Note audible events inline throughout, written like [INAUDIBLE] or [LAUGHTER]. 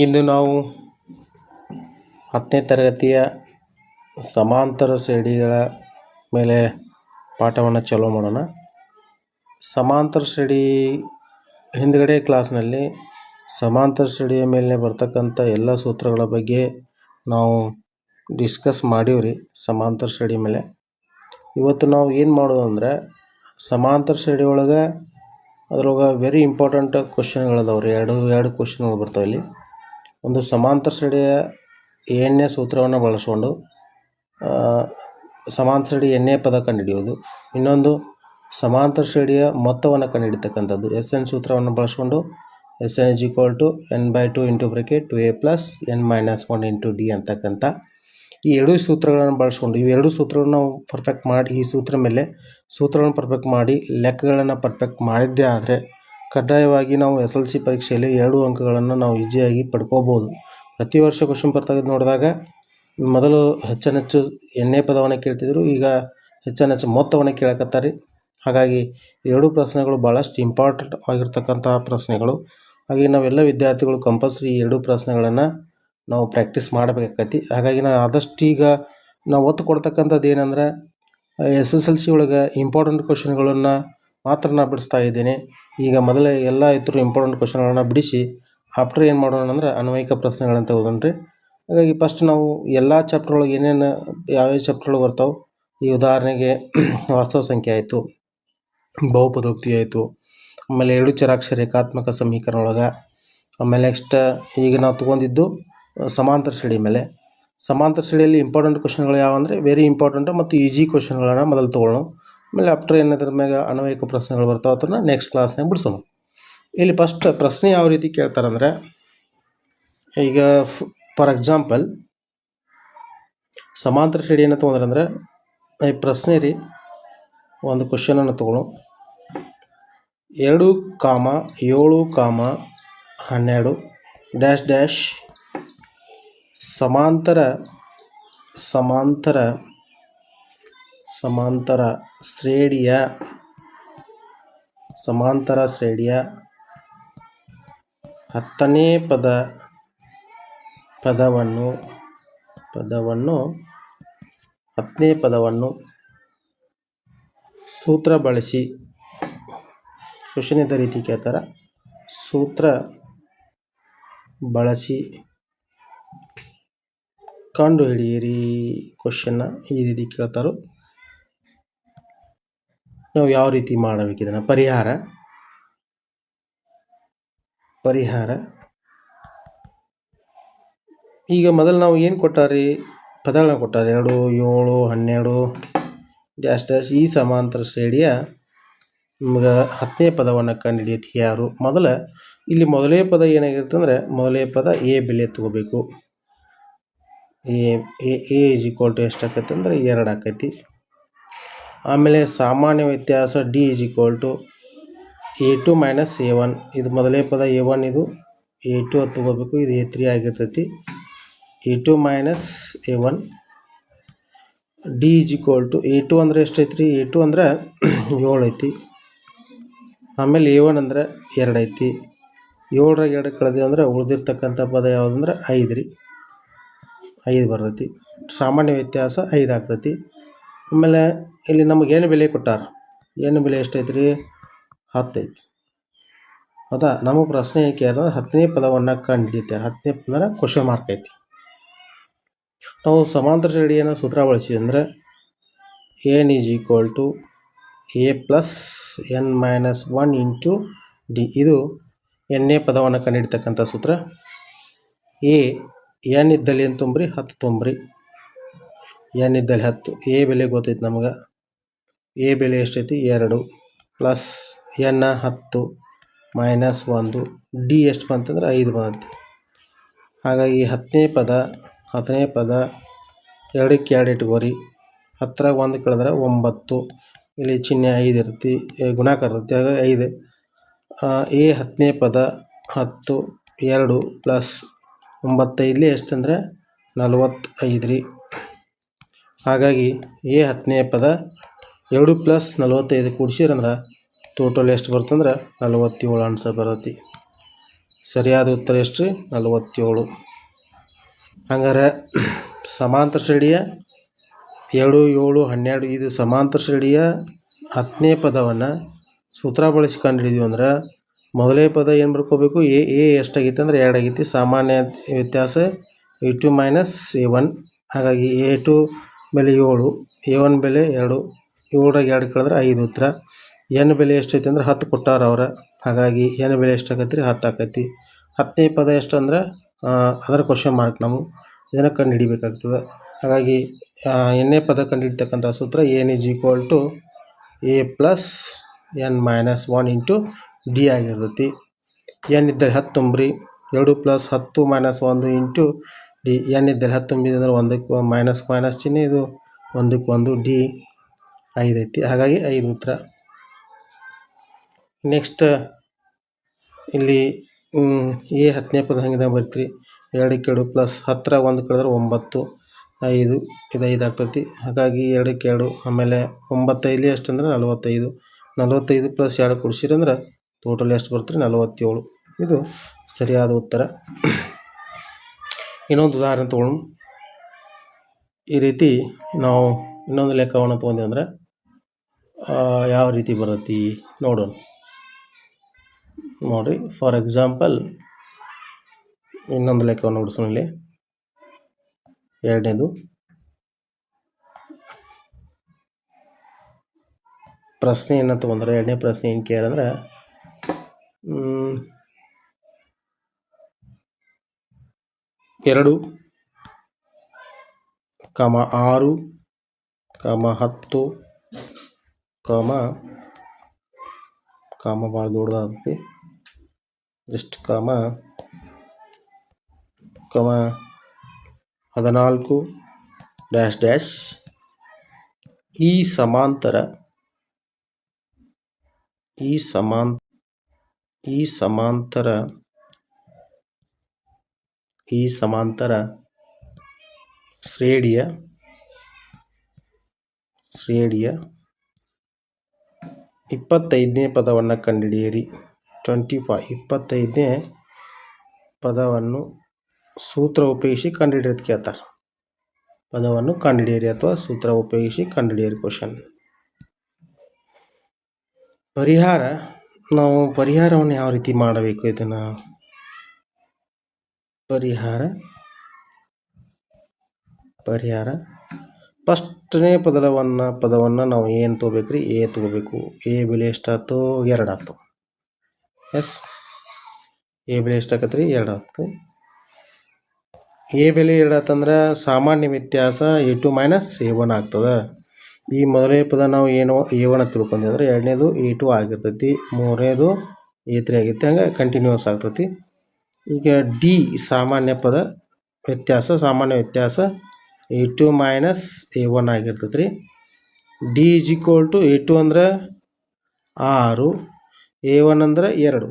ಇಂದು ನಾವು ಹತ್ತನೇ ತರಗತಿಯ ಸಮಾಂತರ ಶ್ರೇಣಿಗಳ ಮೇಲೆ ಪಾಠವನ್ನು ಚಾಲೂ ಮಾಡೋಣ. ಸಮಾಂತರ ಶ್ರೇಣಿ ಹಿಂದ್ಗಡೆ ಕ್ಲಾಸ್ನಲ್ಲಿ ಸಮಾಂತರ ಶ್ರೇಣಿಯ ಮೇಲೆ ಬರ್ತಕ್ಕಂಥ ಎಲ್ಲ ಸೂತ್ರಗಳ ಬಗ್ಗೆ ನಾವು ಡಿಸ್ಕಸ್ ಮಾಡೀವಿ ರೀ ಸಮಾಂತರ ಶ್ರೇಣಿ ಮೇಲೆ. ಇವತ್ತು ನಾವು ಏನು ಮಾಡೋದಂದ್ರೆ ಸಮಾಂತರ ಶ್ರೇಣಿ ಒಳಗೆ ಅದ್ರೊಳಗೆ ವೆರಿ ಇಂಪಾರ್ಟೆಂಟ್ ಕ್ವಶನ್ಗಳು ಅದಾವೆ ರೀ. ಎರಡು ಎರಡು ಕ್ವಶನ್ಗಳು ಬರ್ತಾವೆ ಇಲ್ಲಿ. ಒಂದು ಸಮಾಂತರ ಸಡಿಯ ಎಣ್ಣೆ ಸೂತ್ರವನ್ನು ಬಳಸ್ಕೊಂಡು ಸಮಾಂತರ ಸಡಿ ಎಣ್ಣೆ ಪದ ಕಂಡುಹಿಡಿಯೋದು ಇನ್ನೊಂದು ಸಮಾಂತರ ಸಡಿಯ ಮೊತ್ತವನ್ನು ಕಂಡುಹಿಡಿತಕ್ಕಂಥದ್ದು ಎಸ್ ಎನ್ ಸೂತ್ರವನ್ನು ಬಳಸ್ಕೊಂಡು, S n is equal to n by two into bracket two a plus n minus one into d ಅಂತಕ್ಕಂಥ ಈ ಎರಡೂ ಸೂತ್ರಗಳನ್ನು ಬಳಸ್ಕೊಂಡು ಇವೆರಡು ಸೂತ್ರಗಳನ್ನು ನಾವು ಪರ್ಫೆಕ್ಟ್ ಮಾಡಿ, ಈ ಸೂತ್ರ ಮೇಲೆ ಸೂತ್ರಗಳನ್ನು ಪರ್ಫೆಕ್ಟ್ ಮಾಡಿ, ಲೆಕ್ಕಗಳನ್ನು ಪರ್ಫೆಕ್ಟ್ ಮಾಡಿದ್ದೇ ಆದರೆ ಕಡ್ಡಾಯವಾಗಿ ನಾವು ಎಸ್ ಎಲ್ ಸಿ ಪರೀಕ್ಷೆಯಲ್ಲಿ ಎರಡು ಅಂಕಗಳನ್ನು ನಾವು ಈಜಿಯಾಗಿ ಪಡ್ಕೋಬೋದು. ಪ್ರತಿ ವರ್ಷ ಕ್ವಶನ್ ಬರ್ತಾಗಿದ್ದು ನೋಡಿದಾಗ ಮೊದಲು ಹೆಚ್ಚೆಚ್ಚು ಎಣ್ಣೆ ಪದವನ್ನು ಕೇಳ್ತಿದ್ರು, ಈಗ ಹೆಚ್ಚೆಚ್ಚು ಮೊತ್ತವನ್ನು ಕೇಳಕತ್ತಾರೆ. ಹಾಗಾಗಿ ಎರಡು ಪ್ರಶ್ನೆಗಳು ಭಾಳಷ್ಟು ಇಂಪಾರ್ಟೆಂಟ್ ಆಗಿರ್ತಕ್ಕಂತಹ ಪ್ರಶ್ನೆಗಳು. ಹಾಗೆ ನಾವೆಲ್ಲ ವಿದ್ಯಾರ್ಥಿಗಳು ಕಂಪಲ್ಸರಿ ಎರಡು ಪ್ರಶ್ನೆಗಳನ್ನು ನಾವು ಪ್ರಾಕ್ಟೀಸ್ ಮಾಡಬೇಕಾಕತಿ ಹಾಗಾಗಿ ನಾನು ಆದಷ್ಟು ಈಗ ನಾವು ಒತ್ತು ಕೊಡ್ತಕ್ಕಂಥದ್ದು ಏನಂದ್ರೆ ಎಸ್ ಎಸ್ ಎಲ್ ಸಿ ಒಳಗೆ ಇಂಪಾರ್ಟೆಂಟ್ ಕ್ವಶನ್ಗಳನ್ನು ಮಾತ್ರ ಬಿಡಿಸ್ತಾ ಇದ್ದೇನೆ. ಈಗ ಮೊದಲೇ ಎಲ್ಲ ಇತರ ಇಂಪಾರ್ಟೆಂಟ್ ಕ್ವಶನ್ಗಳನ್ನು ಬಿಡಿಸಿ ಆಫ್ಟರ್ ಏನು ಮಾಡೋಣ ಅಂದ್ರೆ ಅನ್ವಯಿಕ ಪ್ರಶ್ನೆಗಳಂತ ರೀ. ಹಾಗಾಗಿ ಫಸ್ಟ್ ನಾವು ಎಲ್ಲ ಚಾಪ್ಟರ್ ಒಳಗೆ ಏನೇನು ಯಾವ್ಯಾವ ಚಾಪ್ಟರ್ ಒಳಗೆ ಬರ್ತಾವೆ, ಈ ಉದಾಹರಣೆಗೆ [CLEARS THROAT] ವಾಸ್ತವ ಸಂಖ್ಯೆ ಆಯಿತು, ಬಹುಪದೋಕ್ತಿ ಆಯಿತು, ಆಮೇಲೆ ಎರಡು ಚರಾಕ್ಷರ ರೇಖಾತ್ಮಕ ಸಮೀಕರಣ ಒಳಗೆ, ಆಮೇಲೆ ನೆಕ್ಸ್ಟ್ ಈಗ ನಾವು ತೊಗೊಂಡಿದ್ದು ಸಮಾಂತರ ಶ್ರೇಣಿ ಮೇಲೆ. ಸಮಾಂತರ ಶ್ರೇಣಿಯಲ್ಲಿ ಇಂಪಾರ್ಟೆಂಟ್ ಕ್ವಶನ್ಗಳು ಯಾವ ಅಂದರೆ ವೆರಿ ಇಂಪಾರ್ಟೆಂಟ್ ಮತ್ತು ಈಜಿ ಕ್ವಶನ್ಗಳನ್ನು ಮೊದಲು ತೊಗೊಳ್ಳೋಣ. ಆಮೇಲೆ ಆಫ್ಟರ್ ಏನಾದ್ರ ಮ್ಯಾಗ ಅನ್ವಯಿಕ ಪ್ರಶ್ನೆಗಳು ಬರ್ತಾವೆ. ಅದನ್ನ ನೆಕ್ಸ್ಟ್ ಕ್ಲಾಸ್ನಾಗ ಬಿಡಿಸೋಣ. ಇಲ್ಲಿ ಫಸ್ಟ್ ಪ್ರಶ್ನೆ ಯಾವ ರೀತಿ ಕೇಳ್ತಾರಂದ್ರೆ, ಈಗ ಫಾರ್ ಎಕ್ಸಾಂಪಲ್ ಸಮಾಂತರ ಶ್ರೇಣಿಯನ್ನು ತೊಗೊಂಡ್ರಂದ್ರೆ ಈ ಪ್ರಶ್ನೆ ರೀ, ಒಂದು ಕ್ವಶನನ್ನು ತೊಗೊಳು ಎರಡು ಕಾಮ ಏಳು ಕಾಮ ಹನ್ನೆರಡು ಡ್ಯಾಶ್ ಡ್ಯಾಶ್ ಸಮಾಂತರ ಸಮಾಂತರ ಸಮಾಂತರ ಶ್ರೇಣಿಯ ಸಮಾಂತರ ಶ್ರೇಣಿಯ ಹತ್ತನೇ ಪದ, ಪದವನ್ನು ಪದವನ್ನು, ಹತ್ತನೇ ಪದವನ್ನು ಸೂತ್ರ ಬಳಸಿ. ಕ್ವಶನ್ ಇದ್ದ ರೀತಿ ಕೇಳ್ತಾರೆ? ಸೂತ್ರ ಬಳಸಿ. ಕಂಡು ಹಿಡಿಯಿರಿ ಕ್ವಶನ್ನ ಈ ರೀತಿ ಕೇಳ್ತಾರೋ. ನಾವು ಯಾವ ರೀತಿ ಮಾಡಬೇಕು ಇದನ್ನು ಪರಿಹಾರ. ಪರಿಹಾರ. ಈಗ ಮೊದಲು ನಾವು ಏನು ಕೊಟ್ಟಾರಿ? ಪದಗಳನ್ನ ಕೊಟ್ಟಾರೆ. ಎರಡು, ಏಳು, ಹನ್ನೆರಡು ಡ್ಯಾಶ್ ಡ್ಯಾಶ್ ಈ ಸಮಾಂತರ ಶ್ರೇಣಿಯ ನಿಮ್ಗೆ ಹತ್ತನೇ ಪದವನ್ನು ಕಂಡುಹಿಡಿಯತಿ ಯಾರು? ಮೊದಲ, ಇಲ್ಲಿ ಮೊದಲೇ ಪದ ಏನಾಗಿರುತ್ತೆ ಅಂದರೆ, ಮೊದಲೇ ಪದ ಎ ಬೆಲೆ ತಗೋಬೇಕು. A a is equal to ಎಷ್ಟು ಆಕೈತೆ ಅಂದರೆ ಎರಡು ಆಕೈತಿ. ಆಮೇಲೆ ಸಾಮಾನ್ಯ ವ್ಯತ್ಯಾಸ d is equal to a two minus a one ಇದು ಮೊದಲೇ ಪದ ಎ ಒನ್ ಇದು. ಎ ಟು ಅದು ತಗೋಬೇಕು. ಇದು ಎ ತ್ರೀ ಆಗಿರ್ತೈತಿ. A two minus a one d is equal to a two ಅಂದರೆ ಎಷ್ಟು ರೀ ಎ ಟು ಅಂದ್ರೆ ಏಳು ಐತಿ. ಆಮೇಲೆ ಎ ಒನ್ ಅಂದ್ರೆ ಎರಡು ಐತಿ. ಏಳರಾಗ ಎರಡು ಕಳೆದೇವು ಅಂದ್ರೆ ಉಳಿದಿರ್ತಕ್ಕಂಥ ಪದ ಯಾವುದಂದ್ರೆ ಐದು ರೀ ಐದು ಬರ್ತೈತಿ. ಸಾಮಾನ್ಯ ವ್ಯತ್ಯಾಸ ಐದು ಆಗ್ತೈತಿ. ಆಮೇಲೆ ಇಲ್ಲಿ ನಮಗೇನು ಏನು ಬೆಲೆ ಕೊಟ್ಟಾರ? ಏನು ಬೆಲೆ ಎಷ್ಟೈತಿ ರೀ ಹತ್ತೈತಿ ಹೌದಾ ನಮಗೆ ಪ್ರಶ್ನೆ ಏಕೆ ಅಂದ್ರೆ ಹತ್ತನೇ ಪದವನ್ನು ಕಂಡುಹಿಡಿತಾರೆ ಹತ್ತನೇ ಪದನ ಕ್ವಶನ್ ಮಾರ್ಕ್ ಐತಿ. ನಾವು ಸಮಾಂತರ ಶ್ರೇಣಿಯನ್ನು ಸೂತ್ರ ಬಳಸಿವಿ ಅಂದರೆ n is equal to a plus n minus one into d ಇದು ಎಣ್ಣೆ ಪದವನ್ನು ಕಂಡಿಡ್ತಕ್ಕಂಥ ಸೂತ್ರ. ಎ ಎನ್ ಇದ್ದಲ್ಲಿ ಏನು ತುಂಬ್ರಿ, ಹತ್ತು ತುಂಬ್ರಿ. ಎನ್ ಇದ್ದಲ್ಲಿ ಹತ್ತು, ಎ ಬೆಲೆ ಗೊತ್ತೈತೆ ನಮಗೆ. ಎ ಬೆಲೆ ಎಷ್ಟೈತಿ? ಎರಡು. ಪ್ಲಸ್ ಎನ್ನ ಹತ್ತು, ಮೈನಸ್ ಒಂದು. ಡಿ ಎಷ್ಟು ಬಂತಂದ್ರೆ ಐದು ಬಂತು. ಹಾಗಾಗಿ ಹತ್ತನೇ ಪದ ಹತ್ತನೇ ಪದ, ಎರಡಕ್ಕೆ ಎರಡು ಇಟ್ಕೋರಿ. ಹತ್ತರಾಗ ಒಂದು ಕಳೆದ್ರೆ ಒಂಬತ್ತು. ಇಲ್ಲಿ ಚಿಹ್ನೆ ಐದು ಇರ್ತಿ ಗುಣಾಕಾರ ಇರುತ್ತೆ, ಹಾಗಾಗಿ ಐದು. ಎ ಹತ್ತನೇ ಪದ, ಹತ್ತು, ಎರಡು, ಪ್ಲಸ್ ಒಂಬತ್ತೈದಲೇ ಎಷ್ಟಂದರೆ ನಲವತ್ತೈದು ರೀ. ಹಾಗಾಗಿ ಎ ಹತ್ತನೇ ಪದ ಎರಡು ಪ್ಲಸ್ ನಲವತ್ತೈದು ಕೂಡಿಸಿರಂದ್ರೆ ಟೋಟಲ್ ಎಷ್ಟು ಬರ್ತಂದ್ರೆ ನಲವತ್ತೇಳು ಆನ್ಸರ್ ಬರತ್ತೆ ಸರಿಯಾದ ಉತ್ತರ ಎಷ್ಟು ರೀ? ನಲವತ್ತೇಳು. ಹಂಗಾರೆ ಸಮಾಂತರ ಶ್ರೇಣಿಯ ಏಳು ಏಳು, ಹನ್ನೆರಡು ಇದು ಸಮಾಂತರ ಶ್ರೇಣಿಯ ಹತ್ತನೇ ಪದವನ್ನು ಸೂತ್ರ ಬಳಸಿ ಕಂಡುಹಿಡಿದ್ವಿ ಅಂದ್ರೆ ಮೊದಲೇ ಪದ ಏನು ಬರ್ಕೋಬೇಕು? ಎ ಎ ಎಷ್ಟಾಗಿತ್ತು ಅಂದ್ರೆ ಎರಡು ಆಗೈತಿ ಸಾಮಾನ್ಯ ವ್ಯತ್ಯಾಸ a two minus a one. ಹಾಗಾಗಿ ಎ ಟು ಬೆಲೆ ಏಳು. ಎ ಒನ್ ಬೆಲೆ ಎರಡು. ಏಳಾಗಿ ಎರಡು ಕಳೆದ್ರೆ ಐದು ಉತ್ತರ. ಎನ್ ಬೆಲೆ ಎಷ್ಟೈತೆ ಅಂದ್ರೆ ಹತ್ತು ಕೊಟ್ಟಾರ ಅವರ. ಹಾಗಾಗಿ ಎನ್ ಬೆಲೆ ಎಷ್ಟಾಗತ್ತೆ ರೀ ಹತ್ತು ಆಕೈತಿ. ಹತ್ತನೇ ಪದ ಎಷ್ಟು ಅಂದ್ರೆ ಕ್ವಶನ್ ಮಾರ್ಕ್ ನಾವು ಇದನ್ನು ಕಂಡು ಹಿಡಿಬೇಕಾಗ್ತದೆ ಹಾಗಾಗಿ ಎಣ್ಣೆ ಪದ ಕಂಡು ಹಿಡಿತಕ್ಕಂಥ ಸೂತ್ರ n is equal to a plus n minus one into d ಆಗಿರ್ತೈತಿ. ಎನ್ ಇದ್ದರೆ ಹತ್ತು ತುಂಬ್ರಿ ಎರಡು ಪ್ಲಸ್ ಹತ್ತು ಮೈನಸ್ ಒಂದು ಇಂಟು ಡಿ ಎನ್ ಇದ್ದರೆ ಹತ್ತು ತುಂಬಿದೆ ಅಂದ್ರೆ ಒಂದಕ್ಕೆ ಮೈನಸ್ ಮೈನಸ್ ಚಿಹ್ನೆ ಇದು ಒಂದಕ್ಕೆ ಒಂದು ಡಿ ಐದೈತಿ ಹಾಗಾಗಿ ಐದು ಉತ್ತರ. ನೆಕ್ಸ್ಟ್ ಇಲ್ಲಿ ಎ ಹತ್ತನೇ ಪದ ಹಂಗಿದಾಗ ಬರ್ತೀರಿ. ಎರಡಕ್ಕೆ ಎರಡು ಪ್ಲಸ್ ಹತ್ತಿರ ಒಂದು ಕಳೆದ್ರೆ ಒಂಬತ್ತು. ಐದು, ಇದು ಐದು ಆಗ್ತೈತಿ. ಹಾಗಾಗಿ ಎರಡಕ್ಕೆ ಎರಡು, ಆಮೇಲೆ ಒಂಬತ್ತೈದು ಎಷ್ಟಂದ್ರೆ ನಲವತ್ತೈದು. ನಲವತ್ತೈದು ಪ್ಲಸ್ ಎರಡು ಕೊಡಿಸಿರಂದ್ರೆ ಟೋಟಲ್ ಎಷ್ಟು ಬರುತ್ತೆ ನಲವತ್ತೇಳು. ಇದು ಸರಿಯಾದ ಉತ್ತರ. ಇನ್ನೊಂದು ಉದಾಹರಣೆ ತೊಗೊಳ್ಳೋಣ ಈ ರೀತಿ ನಾವು ಇನ್ನೊಂದು ಲೆಕ್ಕವನ್ನು ತೊಗೊಂಡ್ವಿ ಅಂದ್ರೆ ಯಾವ ರೀತಿ ಬರುತ್ತೆ ನೋಡೋಣ. ನೋಡಿರಿ ಫಾರ್ ಎಕ್ಸಾಂಪಲ್ ಇನ್ನೊಂದು ಲೆಕ್ಕವನ್ನು ನೋಡಿಸೋಣ ಇಲ್ಲಿ. ಎರಡನೇದು ಪ್ರಶ್ನೆ ಏನು ತಗೊಂಡ್ರೆ ಎರಡನೇ ಪ್ರಶ್ನೆ ಏನು ಮ್, ಎರಡು, ಕಾಮ ಆರು, ಕಾಮ ಹತ್ತು, ಕಾಮ ಕಾಮ ಭಾಳ ದೊಡ್ಡದಾಗುತ್ತೆ. ಜಸ್ಟ್ ಕಾಮ ಕಾಮ ಹದಿನಾಲ್ಕು, ಡ್ಯಾಶ್ ಡ್ಯಾಶ್. ಈ ಸಮಾಂತರ, ಈ ಸಮಾನ್ ಈ ಸಮಾಂತರ ಈ ಸಮಾಂತರ ಶ್ರೇಣಿಯ ಶ್ರೇಣಿಯ ಇಪ್ಪತ್ತೈದನೇ ಪದವನ್ನು ಕಂಡುಹಿಡಿಯಿರಿ. ಟ್ವೆಂಟಿ ಫೈ ಇಪ್ಪತ್ತೈದನೇ ಪದವನ್ನು ಸೂತ್ರ ಉಪಯೋಗಿಸಿ ಕಂಡುಹಿಡಿಯೋದು ಕೇಳ್ತಾರೆ. ಪದವನ್ನು ಕಂಡುಹಿಡಿಯಿರಿ ಅಥವಾ ಸೂತ್ರ ಉಪಯೋಗಿಸಿ ಕಂಡುಹಿಡಿಯಿರಿ ಕ್ವಶನ್ ಪರಿಹಾರ ನಾವು ಪರಿಹಾರವನ್ನು ಯಾವ ರೀತಿ ಮಾಡಬೇಕು ಇದನ್ನು? ಪರಿಹಾರ. ಪರಿಹಾರ. ಫಸ್ಟ್ನೇ ಪದವನ್ನು ಪದವನ್ನು ನಾವು ಏನು ತೊಗೋಬೇಕ್ರಿ. ಎ ತೊಗೋಬೇಕು. ಎ ಬೆಲೆ ಎಷ್ಟಾಯ್ತು? ಎರಡು ಆಯ್ತು. ಎಸ್? ಎ ಬೆಲೆ ಎಷ್ಟಾಗತ್ತೆ ರೀ ಎರಡು ಆಯ್ತು. ಎ ಬೆಲೆ ಎರಡು ಆತಂದ್ರೆ ಸಾಮಾನ್ಯ ವ್ಯತ್ಯಾಸ a two minus a one ಆಗ್ತದೆ. ಈ ಮೊದಲನೇ ಪದ ನಾವು ಏನು ಎ ಒನ್ ತಿಳ್ಕೊಂಡಿದ್ರೆ ಎರಡನೇದು ಎ ಟು ಆಗಿರ್ತೈತಿ, ಮೂರನೇದು ಎ ತ್ರೀ ಆಗೈತಿ ಹಂಗೆ ಕಂಟಿನ್ಯೂಸ್ ಆಗ್ತೈತಿ. ಈಗ ಡಿ ಸಾಮಾನ್ಯ ಪದ, ವ್ಯತ್ಯಾಸ, ಸಾಮಾನ್ಯ ವ್ಯತ್ಯಾಸ a two minus a one ಆಗಿರ್ತೈತಿ ರೀ. D is equal to a two ಅಂದ್ರೆ ಆರು ಎ ಒನ್ ಅಂದ್ರೆ ಎರಡು.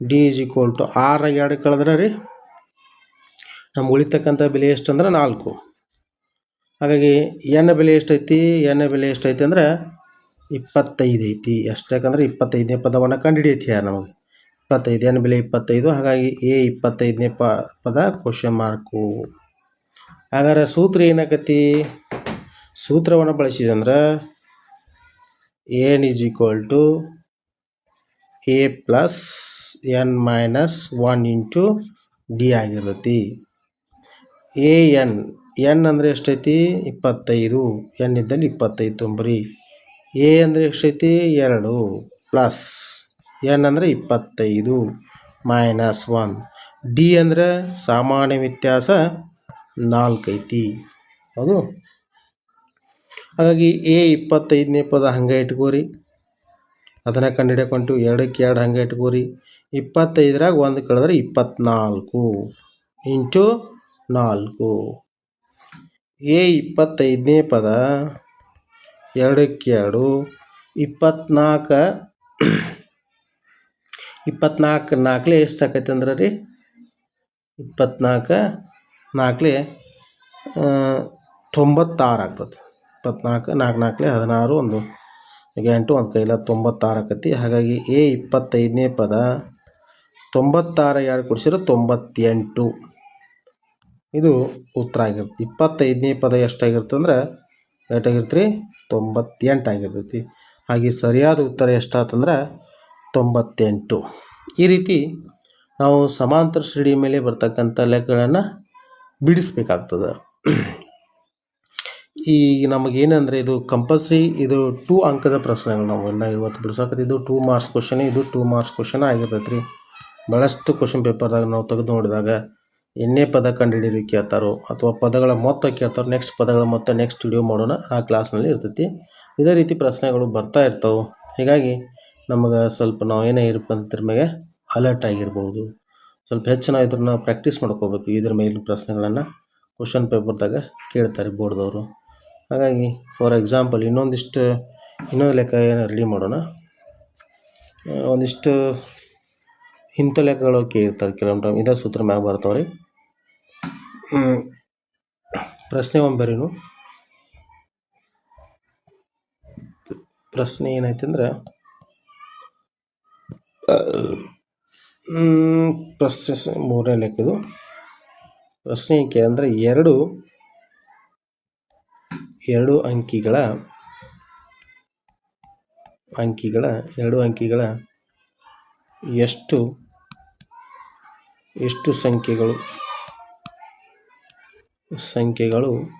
ಡಿ ಇಸ್ ಈಕ್ವಲ್ ಟು ಆರಾಗ ಎರಡು ಕಳೆದ್ರೆ ರೀ, ನಮ್ಗೆ ಉಳಿತಕ್ಕಂಥ ಬೆಲೆ ಎಷ್ಟು ಅಂದ್ರೆ ನಾಲ್ಕು. ಹಾಗಾಗಿ ಎಣ್ಣೆ ಬೆಲೆ ಎಷ್ಟೈತಿ? ಎಣ್ಣೆ ಬೆಲೆ ಎಷ್ಟೈತಿ ಅಂದ್ರೆ ಇಪ್ಪತ್ತೈದು ಐತಿ. ಎಷ್ಟಕ್ಕಂದ್ರೆ ಇಪ್ಪತ್ತೈದನೇ ಪದವನ್ನು ಕಂಡುಹಿಡಿಯೈತಿ ಯಾರು ನಮಗೆ? ಇಪ್ಪತ್ತೈದು ಎನ್ ಬೆಲೆ ಇಪ್ಪತ್ತೈದು. ಹಾಗಾಗಿ ಎ ಇಪ್ಪತ್ತೈದನೇ ಪ, ಪದ ಕ್ವಶನ್ ಮಾರ್ಕು ಹಾಗಾದ್ರೆ ಸೂತ್ರ ಏನಾಕತಿ ಸೂತ್ರವನ್ನು ಬಳಸಿದಂದ್ರೆ n is equal to a plus n minus one into d ಆಗಿರುತ್ತೆ. ಎ ಎನ್ ಎನ್ ಅಂದರೆ ಎಷ್ಟೈತಿ? ಇಪ್ಪತ್ತೈದು. ಎನ್ ಇದ್ದಲ್ಲಿ ಇಪ್ಪತ್ತೈದು ತುಂಬ್ರಿ. ಎ ಅಂದರೆ ಎಷ್ಟೈತಿ? ಎರಡು ಪ್ಲಸ್ ಎನ್ ಅಂದರೆ ಇಪ್ಪತ್ತೈದು ಮೈನಸ್ ಒನ್. ಡಿ ಅಂದರೆ ಸಾಮಾನ್ಯ ವ್ಯತ್ಯಾಸ ನಾಲ್ಕು ಐತಿ. ಹೌದು? ಹಾಗಾಗಿ ಎ ಇಪ್ಪತ್ತೈದನೇ ಪದ ಹಂಗೆ ಇಟ್ಕೋರಿ. ಅದನ್ನು ಕಂಡುಹಿಡಿಯಕೊಂಟು ಎರಡಕ್ಕೆ ಎರಡು ಹಂಗೆ ಇಟ್ಕೋರಿ. ಇಪ್ಪತ್ತೈದರಾಗ ಒಂದು ಕಳೆದ್ರೆ ಇಪ್ಪತ್ತ್ನಾಲ್ಕು ಇಂಟು ನಾಲ್ಕು. ಎ ಇಪ್ಪತ್ತೈದನೇ ಪದ ಎರಡಕ್ಕೆ ಎರಡು ಇಪ್ಪತ್ನಾಲ್ಕ ಇಪ್ಪತ್ನಾಲ್ಕು ನಾಲ್ಕಲೆ ಎಷ್ಟು ಆಕೈತೆ ಅಂದ್ರೆ ರೀ? ಇಪ್ಪತ್ನಾಲ್ಕು ನಾಲ್ಕಲೆ ತೊಂಬತ್ತಾರು ಆಗ್ತದೆ. ಇಪ್ಪತ್ನಾಲ್ಕು ನಾಲ್ಕು ನಾಲ್ಕಲೆ ಹದಿನಾರು ಒಂದು ಎಂಟು ಒಂದು ಕೈಲ ತೊಂಬತ್ತಾರು ಆಕತಿ. ಹಾಗಾಗಿ ಎ ಇಪ್ಪತ್ತೈದನೇ ಪದ, ತೊಂಬತ್ತಾರು ಎರಡು ಕೊಡಿಸಿದ್ರೆ ತೊಂಬತ್ತೆಂಟು. ಇದು ಉತ್ತರ ಆಗಿರುತ್ತೆ. ಇಪ್ಪತ್ತೈದನೇ ಪದ ಎಷ್ಟಾಗಿರುತ್ತೆ ಅಂದ್ರೆ ಎಷ್ಟಾಗಿರುತ್ತೆ ತೊಂಬತ್ತೆಂಟು ಆಗಿರ್ತೈತಿ. ಹಾಗೆ ಸರಿಯಾದ ಉತ್ತರ ಎಷ್ಟಾತಂದ್ರೆ ತೊಂಬತ್ತೆಂಟು. ಈ ರೀತಿ ನಾವು ಸಮಾಂತರ ಶ್ರೇಣಿ ಮೇಲೆ ಬರ್ತಕ್ಕಂಥ ಲೆಕ್ಕಗಳನ್ನು ಬಿಡಿಸ್ಬೇಕಾಗ್ತದೆ. ಈ ನಮಗೇನಂದರೆ ಇದು ಕಂಪಲ್ಸರಿ ಇದು ಟೂ ಅಂಕದ ಪ್ರಶ್ನೆಗಳು ನಾವು ಎಲ್ಲ ಇವತ್ತು ಇದು ಟೂ ಮಾರ್ಕ್ಸ್ ಕ್ವಶನ್ ಇದು ಟೂ ಮಾರ್ಕ್ಸ್ ಕ್ವಶನ್ ಆಗಿರ್ತೈತೆ ರೀ. ಭಾಳಷ್ಟು ಕ್ವಶನ್ ಪೇಪರ್ದಾಗ ನಾವು ತೆಗೆದು ನೋಡಿದಾಗ ಎಣ್ಣೆ ಪದ ಕಂಡುಹಿಡಿಯಲಿಕ್ಕೆ ಕೇಳ್ತಾರೋ ಅಥವಾ ಪದಗಳ ಮೊತ್ತ ಕೇಳ್ತಾರೋ ನೆಕ್ಸ್ಟ್ ಪದಗಳ ಮೊತ್ತ ನೆಕ್ಸ್ಟ್ ವಿಡಿಯೋ ಮಾಡೋಣ ಆ ಕ್ಲಾಸ್ನಲ್ಲಿ ಇರ್ತೈತಿ. ಇದೇ ರೀತಿ ಪ್ರಶ್ನೆಗಳು ಬರ್ತಾ ಇರ್ತಾವೆ. ಹೀಗಾಗಿ ನಮಗೆ ಸ್ವಲ್ಪ ನಾವು ಏನೇ ಇರಪ್ಪ ಅಂತ ಮೇಲೆ ಅಲರ್ಟ್ ಆಗಿರ್ಬೋದು. ಸ್ವಲ್ಪ ಹೆಚ್ಚು ನಾವು ಇದ್ರನ್ನ ಪ್ರಾಕ್ಟೀಸ್ ಮಾಡ್ಕೋಬೇಕು ಇದ್ರ ಮೇಲಿನ ಪ್ರಶ್ನೆಗಳನ್ನು ಕ್ವಶನ್ ಪೇಪರ್ದಾಗ ಕೇಳ್ತಾರೆ ಬೋರ್ಡ್ದವರು ಹಾಗಾಗಿ ಫಾರ್ ಎಕ್ಸಾಂಪಲ್ ಇನ್ನೊಂದಿಷ್ಟು, ಇನ್ನೊಂದು ಲೆಕ್ಕ ಏನು ರೆಡಿ ಮಾಡೋಣ. ಒಂದಿಷ್ಟು ಇಂಥ ಲೆಕ್ಕಗಳು ಕೇಳ್ತಾರೆ. ಕೆಲವೊಂದು ಟೈಮ್ ಇದೇ ಸೂತ್ರ ಮ್ಯಾಗ ಬರ್ತಾವ್ರಿ. ಪ್ರಶ್ನೆ ಒಂಬರೇನು? ಪ್ರಶ್ನೆ ಏನಾಯ್ತಂದ್ರೆ ಹ್ಮ್, ಪ್ರಶ್ನೆ ಮೂರನೇ ಲೆಕ್ಕದು ಪ್ರಶ್ನೆ ಏಕೆ ಅಂದರೆ ಎರಡು ಎರಡು ಅಂಕಿಗಳ ಅಂಕಿಗಳ ಎರಡು ಅಂಕಿಗಳ ಎಷ್ಟು ಎಷ್ಟು ಸಂಖ್ಯೆಗಳು? ಸಂಖ್ಯೆಗಳು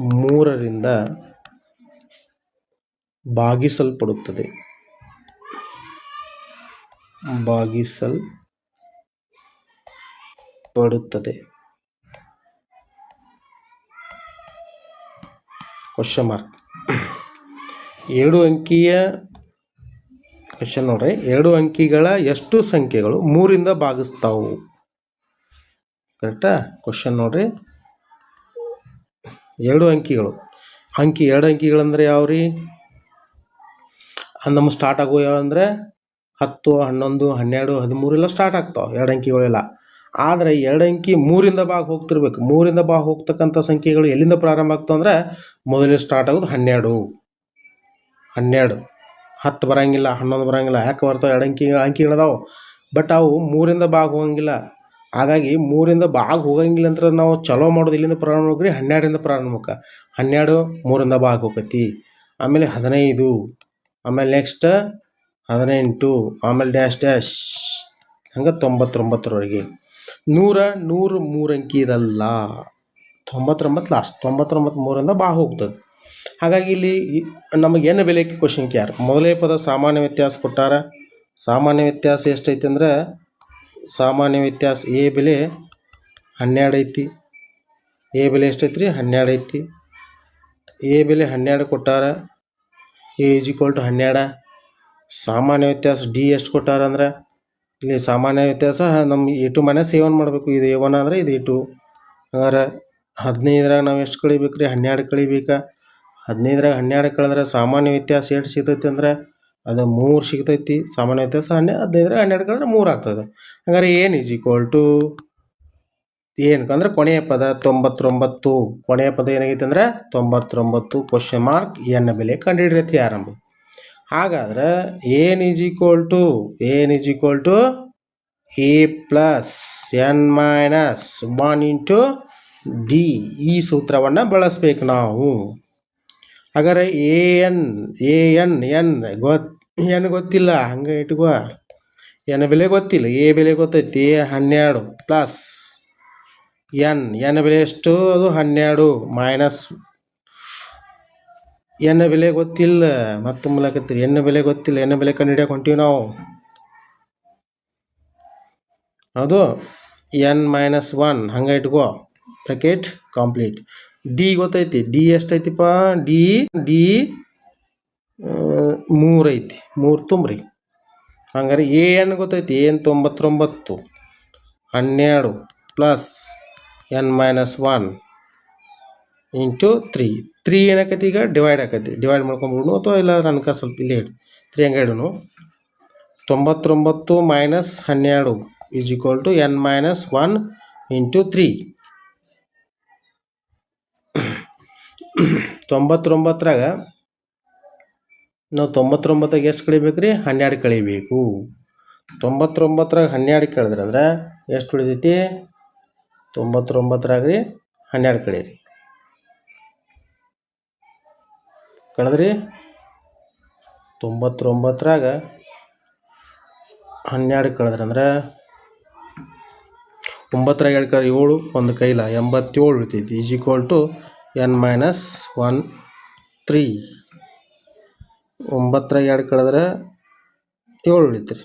ಮೂರರಿಂದ ಭಾಗಿಸಲ್ಪಡುತ್ತದೆ. ಭಾಗಿಸಲ್ಪಡುತ್ತದೆ. ಕ್ವಶನ್ ಮಾರ್ಕ್ ಎರಡು ಅಂಕಿಯ ಕ್ವಶನ್ ನೋಡ್ರಿ. ಎರಡು ಅಂಕಿಗಳ ಎಷ್ಟು ಸಂಖ್ಯೆಗಳು ಮೂರಿಂದ ಭಾಗಿಸ್ತಾವು? ಕರೆಕ್ಟಾ? ಕ್ವಶನ್ ನೋಡ್ರಿ. ಎರಡು ಅಂಕಿಗಳು. ಅಂಕಿ ಎರಡು ಅಂಕಿಗಳಂದ್ರೆ ಯಾವ್ರಿ? ನಮ್ಮ ಸ್ಟಾರ್ಟ್ ಆಗೋ ಯಾವಂದ್ರೆ ಹತ್ತು, ಹನ್ನೊಂದು, ಹನ್ನೆರಡು, ಹದಿಮೂರು ಎಲ್ಲ ಸ್ಟಾರ್ಟ್ ಆಗ್ತಾವೆ ಎರಡು ಅಂಕಿಗಳೆಲ್ಲ. ಆದರೆ ಎರಡು ಅಂಕಿ ಮೂರಿಂದ ಭಾಗ ಹೋಗ್ತಿರ್ಬೇಕು. ಮೂರಿಂದ ಭಾಗ ಹೋಗ್ತಕ್ಕಂಥ ಸಂಖ್ಯೆಗಳು ಎಲ್ಲಿಂದ ಪ್ರಾರಂಭ ಆಗ್ತಾವೆ ಅಂದ್ರೆ ಮೊದಲನೇ ಸ್ಟಾರ್ಟ್ ಆಗೋದು ಹನ್ನೆರಡು. ಹನ್ನೆರಡು. ಹತ್ತು ಬರೋಂಗಿಲ್ಲ, ಹನ್ನೊಂದು ಬರೋಂಗಿಲ್ಲ, ಯಾಕೆ ಬರ್ತಾವೆ ಎರಡು ಅಂಕಿ, ಅಂಕಿಗಳದಾವೆ? ಬಟ್ ಅವು ಮೂರಿಂದ ಭಾಗ ಹೋಗಂಗಿಲ್ಲ. ಹಾಗಾಗಿ ಮೂರಿಂದ ಭಾಗ ಹೋಗಂಗಿಲ್ಲ ಅಂತ ನಾವು ಚಲೋ ಮಾಡೋದು ಇಲ್ಲಿಂದ ಪ್ರಾರಂಭ ಹೋಗ್ರಿ ಹನ್ನೆರಡರಿಂದ ಪ್ರಾರಂಭಕ್ಕೆ ಹನ್ನೆರಡು, ಮೂರಿಂದ ಭಾಗ ಹೋಗತಿ. ಆಮೇಲೆ ಹದಿನೈದು, ಆಮೇಲೆ ನೆಕ್ಸ್ಟ್ ಹದಿನೆಂಟು, ಆಮೇಲೆ ಡ್ಯಾಶ್ ಡ್ಯಾಶ್ ಹಂಗೆ ತೊಂಬತ್ತೊಂಬತ್ತರವರೆಗೆ. ನೂರ, ನೂರು ಮೂರು ಅಂಕಿ ಇರಲ್ಲ ತೊಂಬತ್ತೊಂಬತ್ತು ಲಾಸ್ಟ್ ತೊಂಬತ್ತೊಂಬತ್ತು ಮೂರಿಂದ ಭಾಗ ಹೋಗ್ತದೆ. ಹಾಗಾಗಿ ಇಲ್ಲಿ ನಮಗೆ ಏನು ಕ್ವಶನ್ ಕ್ಯಾರ್ ಮೊದಲೇ ಪದ ಸಾಮಾನ್ಯ ವ್ಯತ್ಯಾಸ ಕೊಟ್ಟಾರ. ಸಾಮಾನ್ಯ ವ್ಯತ್ಯಾಸ ಎಷ್ಟೈತೆ ಅಂದ್ರೆ ಸಾಮಾನ್ಯ ವ್ಯತ್ಯಾಸ ಎ ಬೆಲೆ ಹನ್ನೆರಡು ಐತಿ. ಎ ಬೆಲೆ ಎಷ್ಟೈತಿ ರೀ ಹನ್ನೆರಡು ಐತಿ. ಎ ಬೆಲೆ ಹನ್ನೆರಡು ಕೊಟ್ಟಾರ ಎ ಇಸ್ ಈಕ್ವಲ್ ಟು ಹನ್ನೆರಡು. ಸಾಮಾನ್ಯ ವ್ಯತ್ಯಾಸ ಡಿ ಎಷ್ಟು ಕೊಟ್ಟಾರ ಅಂದ್ರೆ ಇಲ್ಲಿ ಸಾಮಾನ್ಯ ವ್ಯತ್ಯಾಸ ನಮ್ಮ a two minus a one ಮಾಡಬೇಕು. ಇದು ಎ ಒನ್ ಅಂದರೆ ಇದು ಎ ಟು. ಹಂಗಾರೆ ಹದಿನೈದರಾಗ ನಾವು ಎಷ್ಟು ಕಳಿಬೇಕು ರೀ ಹನ್ನೆರಡು ಕಳಿಬೇಕಾ? ಹದಿನೈದರಾಗ ಹನ್ನೆರಡು ಕಳೆದ್ರೆ ಸಾಮಾನ್ಯ ವ್ಯತ್ಯಾಸ ಎಷ್ಟು ಸಿಗ್ತೈತಿ ಅಂದ್ರೆ ಅದು ಮೂರು ಸಿಗ್ತೈತಿ, ಸಾಮಾನ್ಯ ವ್ಯತ್ಯಾಸ ಹನ್ನೆ ಹದಿನೈದರ ಹನ್ನೆರಡು ಕಳೆದ್ರೆ ಮೂರು ಆಗ್ತದೆ. ಹಂಗಾರೆ ಏನು ಈಸ್ ಈಕ್ವಲ್ ಟು ಏನು? ಅಂದರೆ ಕೊನೆಯ ಪದ ತೊಂಬತ್ತೊಂಬತ್ತು. ಕೊನೆಯ ಪದ ಏನಾಗೈತೆ ಅಂದ್ರೆ ತೊಂಬತ್ತೊಂಬತ್ತು ಕ್ವಶನ್ ಮಾರ್ಕ್ ಎನ್ನ ಬೆಲೆ ಕಂಡುಹಿಡಿಯತಿ ಆರಂಭ. ಹಾಗಾದ್ರೆ n is equal to n is equal to a plus n minus one into d ಈ ಸೂತ್ರವನ್ನು ಬಳಸ್ಬೇಕು ನಾವು. ಹಾಗಾದ್ರೆ a n a n n ಗೊತ್ ಎನ್ ಗೊತ್ತಿಲ್ಲ, ಹಂಗೆ ಇಟ್ಕೋ. ಏನು ಬೆಲೆ ಗೊತ್ತಿಲ್ಲ, ಎ ಬೆಲೆ ಗೊತ್ತೈತಿ ಹನ್ನೆರಡು ಪ್ಲಸ್ ಎನ್ ಎನ್ ಬೆಲೆ ಎಷ್ಟು, ಅದು ಹನ್ನೆರಡು ಮೈನಸ್ ಎನ್ ಬೆಲೆ ಗೊತ್ತಿಲ್ಲ, ಮತ್ತು ಮೂಲಕತ್ತೀರಿ ಎನ್ ಬೆಲೆ ಗೊತ್ತಿಲ್ಲ, ಎನ್ ಬೆಲೆ ಕಂಡು ಹಿಡಿಯಕ್ಕೆ ಹೊಂಟೀವಿ ನಾವು. ಹೌದು ಎನ್ ಮೈನಸ್ ಒನ್ ಹಂಗೆ ಇಟ್ಕೋ. ಬ್ರಕೆಟ್ ಕಂಪ್ಲೀಟ್ ಡಿ ಗೊತ್ತೈತಿ ಡಿ ಎಷ್ಟೈತಿಪ್ಪ? ಡಿ ಡಿ ಮೂರು ಐತಿ, ಮೂರು ತುಂಬ್ರಿ. ಹಂಗಾರೆ ಏನು ಗೊತ್ತೈತಿ ಏನು ತೊಂಬತ್ತೊಂಬತ್ತು, ಹನ್ನೆರಡು plus n minus one into three three ಏನಾಕೈತಿ ಈಗ? ಡಿವೈಡ್ ಆಕೈತಿ. ಡಿವೈಡ್ ಮಾಡ್ಕೊಂಬಿಡೋಣ ಅಥವಾ ಇಲ್ಲ ನನಗೆ ಸ್ವಲ್ಪ ಇಲ್ಲೇ ಇಡು ತ್ರೀ ಹಂಗೆ ಇಡೋಣ ತೊಂಬತ್ತೊಂಬತ್ತು ಮೈನಸ್ ಹನ್ನೆರಡು is equal to n minus one into three ತೊಂಬತ್ತೊಂಬತ್ತರಾಗ ನಾವು ತೊಂಬತ್ತೊಂಬತ್ತಾಗ ಎಷ್ಟು ಕಳಿಬೇಕು ರೀ? ಹನ್ನೆರಡು ಕಳಿಬೇಕು. ತೊಂಬತ್ತೊಂಬತ್ತರಾಗ ಹನ್ನೆರಡು ಕಳೆದ್ರಿ ಅಂದ್ರೆ ಎಷ್ಟು ಉಳಿದೈತಿ ತೊಂಬತ್ತೊಂಬತ್ತರಾಗ ರೀ ಹನ್ನೆರಡು ಕಳೀರಿ. ಕಳೆದ್ರಿ? ತೊಂಬತ್ತೊಂಬತ್ತರಾಗ ಹನ್ನೆರಡು ಕಳೆದ್ರಿ ಅಂದ್ರೆ ಒಂಬತ್ತರಾಗ ಎರಡು ಕಳೆ ಏಳು, ಒಂದು ಕೈಲ ಎಂಬತ್ತೇಳು ಉಳಿತೈತಿ. Is equal to n minus one three. ಒಂಬತ್ತರಾಗ ಎರಡು ಕಳೆದ್ರೆ ಏಳು ಉಳಿತು ರೀ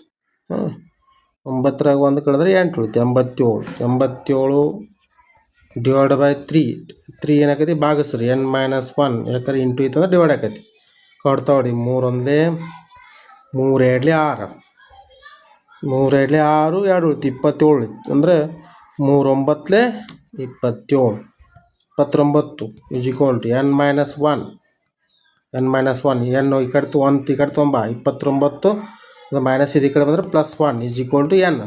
ಹಾಂ, ಒಂಬತ್ತರಾಗ ಒಂದು ಕಳೆದ್ರೆ ಎಂಟು ಉಳಿತು ಎಂಬತ್ತೇಳು. ಎಂಬತ್ತೇಳು ಡಿವೈಡ್ ಬೈ ತ್ರೀ ತ್ರೀ ಏನಾಕೈತಿ? ಭಾಗಿಸ್ರಿ. ಎನ್ ಮೈನಸ್ ಒನ್ ಯಾಕಂದ್ರೆ ಇಂಟು ಇತ್ತಂದ್ರೆ ಡಿವೈಡ್ ಆಕತಿ. ಕೊಡ್ತಾವಡಿ ಮೂರೊಂದೇ ಮೂರು ಎರಡ್ಲಿ ಆರು. ಮೂರು ಎರಡ್ಲಿ ಆರು, ಎರಡು ಉಳಿತು ಇಪ್ಪತ್ತೇಳು ಉಳಿತು ಅಂದರೆ ಮೂರೊಂಬತ್ತಲೆ ಇಪ್ಪತ್ತೇಳು. ಇಪ್ಪತ್ತೊಂಬತ್ತು to n minus one n minus one ಎನ್ನು ಈ ಕಡೆ ಒಂದು ಈ ಕಡೆ ತೊಂಬ ಇಪ್ಪತ್ತೊಂಬತ್ತು, ಅದು ಮೈನಸ್ ಇದು ಈ ಕಡೆ ಬಂದರೆ plus one is equal to n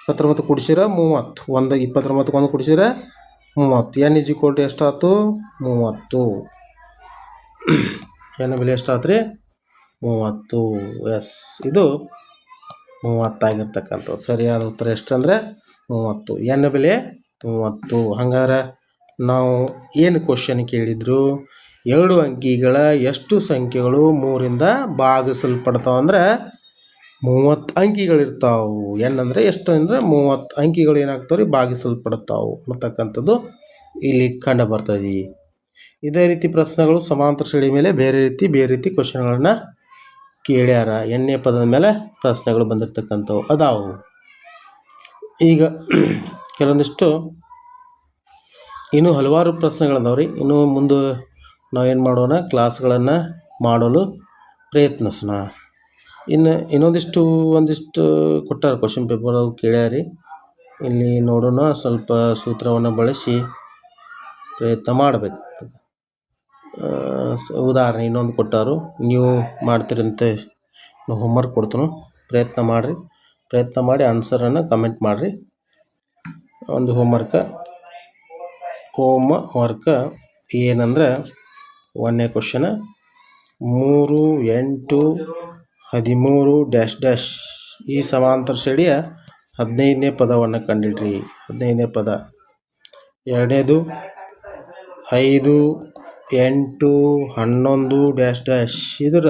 ಇಪ್ಪತ್ತೊಂಬತ್ತು ಕುಡಿಸಿದ್ರೆ ಮೂವತ್ತು. ಒಂದು ಇಪ್ಪತ್ತೊಂಬತ್ತಕ್ಕೆ ಒಂದು ಕುಡಿಸಿದ್ರೆ ಮೂವತ್ತು. ಎನ್ ಇಸ್ ಈಕ್ವಲ್ ಟು ಎಷ್ಟಾಯ್ತು? ಮೂವತ್ತು. ಎನ್ ಬೆಲೆ ಎಷ್ಟಾಯ್ತು ರೀ ಮೂವತ್ತು. ಎಸ್ ಇದು ಮೂವತ್ತಾಗಿರ್ತಕ್ಕಂಥದ್ದು ಸರಿಯಾದ ಉತ್ತರ ಎಷ್ಟು ಅಂದರೆ ಮೂವತ್ತು ಎನ್ ಬೆಲೆ ಮೂವತ್ತು. ಹಂಗಾರೆ ನಾವು ಏನು ಕ್ವಶನ್ ಕೇಳಿದ್ರು? ಎರಡು ಅಂಕಿಗಳ ಎಷ್ಟು ಸಂಖ್ಯೆಗಳು ಮೂರಿಂದ ಭಾಗಿಸಲ್ಪಡ್ತಾವೆ ಅಂದ್ರೆ ಮೂವತ್ತು ಅಂಕಿಗಳಿರ್ತಾವೆ. ಎನ್ ಅಂದರೆ ಎಷ್ಟು ಅಂದರೆ ಮೂವತ್ತು ಅಂಕಿಗಳು ಏನಾಗ್ತಾವೆ ರೀ? ಭಾಗಿಸಲ್ಪಡ್ತಾವೆ ಅನ್ನತಕ್ಕಂಥದ್ದು ಇಲ್ಲಿ ಕಂಡು ಬರ್ತದೆ. ಇದೇ ರೀತಿ ಪ್ರಶ್ನೆಗಳು ಸಮಾಂತರ ಶ್ರೇಣಿ ಮೇಲೆ ಬೇರೆ ರೀತಿ ಬೇರೆ ರೀತಿ ಕ್ವಶನ್ಗಳನ್ನ ಕೇಳ್ಯಾರ. ಎಣ್ಣೆ ಪದದ ಮೇಲೆ ಪ್ರಶ್ನೆಗಳು ಬಂದಿರತಕ್ಕಂಥವು ಅದಾವು. ಈಗ [CLEARS THROAT] ಕೆಲವೊಂದಿಷ್ಟು ಇನ್ನೂ ಹಲವಾರು ಪ್ರಶ್ನೆಗಳದಾವ ರೀ. ಇನ್ನೂ ಮುಂದೆ ನಾವೇನು ಮಾಡೋಣ? ಕ್ಲಾಸ್ಗಳನ್ನು ಮಾಡಲು ಪ್ರಯತ್ನಿಸೋಣ. ಇನ್ನು ಇನ್ನೊಂದಿಷ್ಟು, ಒಂದಿಷ್ಟು ಕೊಟ್ಟಾರ ಕ್ವಶನ್ ಪೇಪರ್ ಅವು ಕೇಳ್ಯಾರಿ. ಇಲ್ಲಿ ನೋಡೋಣ, ಸ್ವಲ್ಪ ಸೂತ್ರವನ್ನು ಬಳಸಿ ಪ್ರಯತ್ನ ಮಾಡಬೇಕು. ಉದಾಹರಣೆ ಇನ್ನೊಂದು ಕೊಟ್ಟಾರು. ನೀವು ಮಾಡ್ತೀರಂತೆ ಹೋಮ್ವರ್ಕ್ ಕೊಡ್ತೀನಿ. ಪ್ರಯತ್ನ ಮಾಡಿರಿ. ಪ್ರಯತ್ನ ಮಾಡಿ ಆನ್ಸರನ್ನು ಕಮೆಂಟ್ ಮಾಡಿರಿ. ಒಂದು ಹೋಮ್ವರ್ಕ ಹೋಮ್ ವರ್ಕ ಏನಂದ್ರೆ ಒಂದನೇ ಕ್ವಶನ ಮೂರು, ಎಂಟು, ಹದಿಮೂರು ಡ್ಯಾಶ್ ಡ್ಯಾಶ್ ಈ ಸಮಾಂತರ ಶ್ರೇಣಿಯ ಹದಿನೈದನೇ ಪದವನ್ನು ಕಂಡಿಡ್ರಿ. ಹದಿನೈದನೇ ಪದ. ಎರಡನೇದು, ಐದು, ಎಂಟು, ಹನ್ನೊಂದು ಡ್ಯಾಶ್ ಡ್ಯಾಶ್ ಇದರ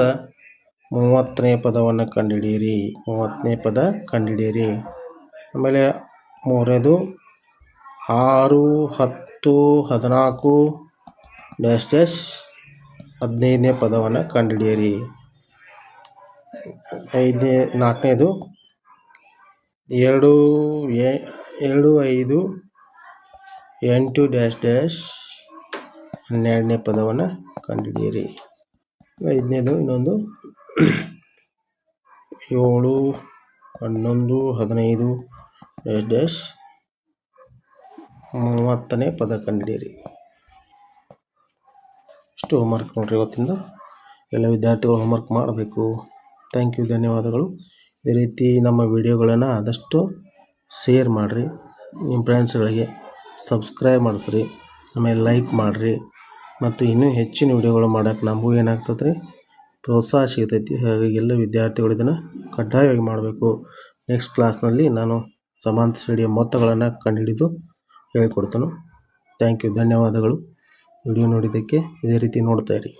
ಮೂವತ್ತನೇ ಪದವನ್ನು ಕಂಡುಹಿಡಿಯಿರಿ ಮೂವತ್ತನೇ ಪದ ಕಂಡುಹಿಡಿಯಿರಿ ಆಮೇಲೆ ಮೂರನೇದು, ಆರು, ಹತ್ತು, ಹದಿನಾಲ್ಕು ಡ್ಯಾಶ್ ಡ್ಯಾಶ್ ಹದಿನೈದನೇ ಪದವನ್ನು ಕಂಡುಹಿಡಿಯಿರಿ. ಐದನೇ, ನಾಲ್ಕನೇದು. ಎರಡು, ಎ, ಎರಡು, ಐದು, ಎಂಟು, ಡ್ಯಾಶ್ ಡ್ಯಾಶ್, ಹನ್ನೆರಡನೇ ಪದವನ್ನು ಕಂಡುಹಿಡಿಯಿರಿ. ಐದನೇದು, ಇನ್ನೊಂದು. ಏಳು, ಹನ್ನೊಂದು, ಹದಿನೈದು, ಡ್ಯಾಶ್ ಡ್ಯಾಶ್, ಮೂವತ್ತನೇ ಪದ ಕಂಡುಹಿಡಿಯಿರಿ. ಇಷ್ಟು ಹೋಮ್ವರ್ಕ್ ನೋಡಿರಿ ಇವತ್ತಿಂದ. ಎಲ್ಲ ವಿದ್ಯಾರ್ಥಿಗಳು ಹೋಮ್ವರ್ಕ್ ಮಾಡಬೇಕು. ಥ್ಯಾಂಕ್ ಯು ಧನ್ಯವಾದಗಳು. ಇದೇ ರೀತಿ ನಮ್ಮ ವಿಡಿಯೋಗಳನ್ನು ಆದಷ್ಟು ಶೇರ್ ಮಾಡಿರಿ. ನಿಮ್ಮ ಫ್ರೆಂಡ್ಸ್ಗಳಿಗೆ ಸಬ್ಸ್ಕ್ರೈಬ್ ಮಾಡಿಸ್ರಿ. ಆಮೇಲೆ ಲೈಕ್ ಮಾಡಿರಿ. ಮತ್ತು ಇನ್ನೂ ಹೆಚ್ಚಿನ ವಿಡಿಯೋಗಳು ಮಾಡೋಕ್ಕೆ ನಮಗೂ ಏನಾಗ್ತದೆ ರೀ ಪ್ರೋತ್ಸಾಹ ಸಿಗ್ತೈತಿ. ಹಾಗಾಗಿ ಎಲ್ಲ ವಿದ್ಯಾರ್ಥಿಗಳು ಇದನ್ನು ಕಡ್ಡಾಯವಾಗಿ ಮಾಡಬೇಕು. ನೆಕ್ಸ್ಟ್ ಕ್ಲಾಸ್ನಲ್ಲಿ ನಾನು ಸಮಾಂತರ ಶ್ರೇಣಿಯ ಮೊತ್ತಗಳನ್ನು ಕಂಡುಹಿಡಿದು ಹೇಳ್ಕೊಡ್ತಾನೆ. ಥ್ಯಾಂಕ್ ಯು ಧನ್ಯವಾದಗಳು. ವಿಡಿಯೋ ನೋಡಿದ್ದಕ್ಕೆ ಇದೇ ರೀತಿ ನೋಡ್ತಾ ಇರಿ.